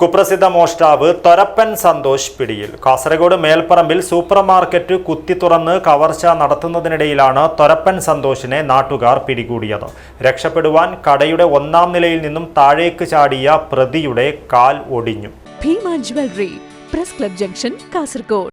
കുപ്രസിദ്ധ മോഷ്ടാവ് തൊരപ്പൻ സന്തോഷ് പിടിയിൽ. കാസർഗോഡ് മേൽപ്പറമ്പിൽ സൂപ്പർ മാർക്കറ്റ് കുത്തി തുറന്ന് കവർച്ച നടത്തുന്നതിനിടയിലാണ് തൊരപ്പൻ സന്തോഷിനെ നാട്ടുകാർ പിടികൂടിയത്. രക്ഷപ്പെടുവാൻ കടയുടെ ഒന്നാം നിലയിൽ നിന്നും താഴേക്ക് ചാടിയ പ്രതിയുടെ കാൽ ഒടിഞ്ഞു. Bhima jewellery press club junction Kasaragod.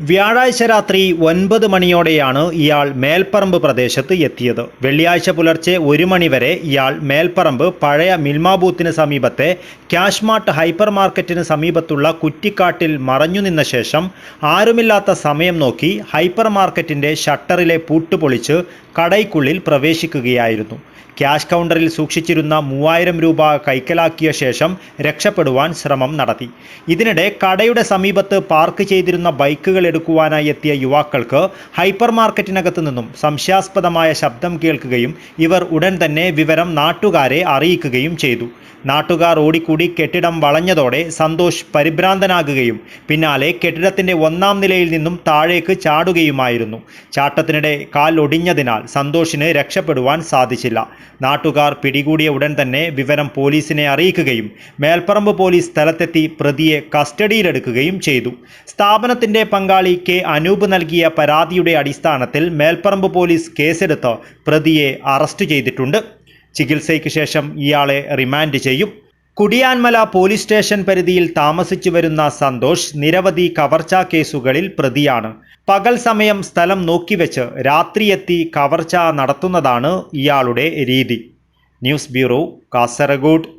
വ്യാഴാഴ്ച രാത്രി ഒൻപത് മണിയോടെയാണ് ഇയാൾ മേൽപ്പറമ്പ് പ്രദേശത്ത് എത്തിയത്. വെള്ളിയാഴ്ച പുലർച്ചെ ഒരു മണിവരെ ഇയാൾ മേൽപ്പറമ്പ് പഴയ മിൽമാബൂത്തിന് സമീപത്തെ ക്യാഷ്മാർട്ട് ഹൈപ്പർ മാർക്കറ്റിന് സമീപത്തുള്ള കുറ്റിക്കാട്ടിൽ മറഞ്ഞു നിന്ന ശേഷം ആരുമില്ലാത്ത സമയം നോക്കി ഹൈപ്പർ മാർക്കറ്റിന്റെ ഷട്ടറിലെ പൂട്ട് പൊളിച്ച് കടയ്ക്കുള്ളിൽ പ്രവേശിക്കുകയായിരുന്നു. ക്യാഷ് കൗണ്ടറിൽ സൂക്ഷിച്ചിരുന്ന മൂവായിരം രൂപ കൈക്കലാക്കിയ ശേഷം രക്ഷപ്പെടുവാൻ ശ്രമം നടത്തി. ഇതിനിടെ കടയുടെ സമീപത്ത് പാർക്ക് ചെയ്തിരുന്ന ബൈക്കുകൾ എടുക്കുവാനായി എത്തിയ യുവാക്കൾക്ക് ഹൈപ്പർ മാർക്കറ്റിനകത്തു നിന്നും സംശയാസ്പദമായ ശബ്ദം കേൾക്കുകയും ഇവർ ഉടൻ തന്നെ വിവരം നാട്ടുകാരെ അറിയിക്കുകയും ചെയ്തു. നാട്ടുകാർ ഓടിക്കൂടി കെട്ടിടം വളഞ്ഞതോടെ സന്തോഷ് പരിഭ്രാന്തനാകുകയും പിന്നാലെ കെട്ടിടത്തിന്റെ ഒന്നാം നിലയിൽ നിന്നും താഴേക്ക് ചാടുകയുമായിരുന്നു. ചാട്ടത്തിനിടെ കാൽ ഒടിഞ്ഞതിനാൽ സന്തോഷിന് രക്ഷപ്പെടുവാൻ സാധിച്ചില്ല. നാട്ടുകാർ പിടികൂടിയ ഉടൻ തന്നെ വിവരം പോലീസിനെ അറിയിക്കുകയും മേൽപ്പറമ്പ് പോലീസ് സ്ഥലത്തെത്തി പ്രതിയെ കസ്റ്റഡിയിലെടുക്കുകയും ചെയ്തു. സ്ഥാപനത്തിന്റെ പങ്കാളി കെ അനൂപ് നൽകിയ പരാതിയുടെ അടിസ്ഥാനത്തിൽ മേൽപ്പറമ്പ് പോലീസ് കേസെടുത്ത് പ്രതിയെ അറസ്റ്റ് ചെയ്തിട്ടുണ്ട്. ചികിത്സയ്ക്ക് ശേഷം ഇയാളെ റിമാൻഡ് ചെയ്യും. കുടിയാൻമല പോലീസ് സ്റ്റേഷൻ പരിധിയിൽ താമസിച്ചു വരുന്ന സന്തോഷ് നിരവധി കവർച്ചാ കേസുകളിൽ പ്രതിയാണ്. പകൽ സമയം സ്ഥലം നോക്കിവെച്ച് രാത്രിയെത്തി കവർച്ച നടത്തുന്നതാണ് ഇയാളുടെ രീതി. News bureau Kasaragod.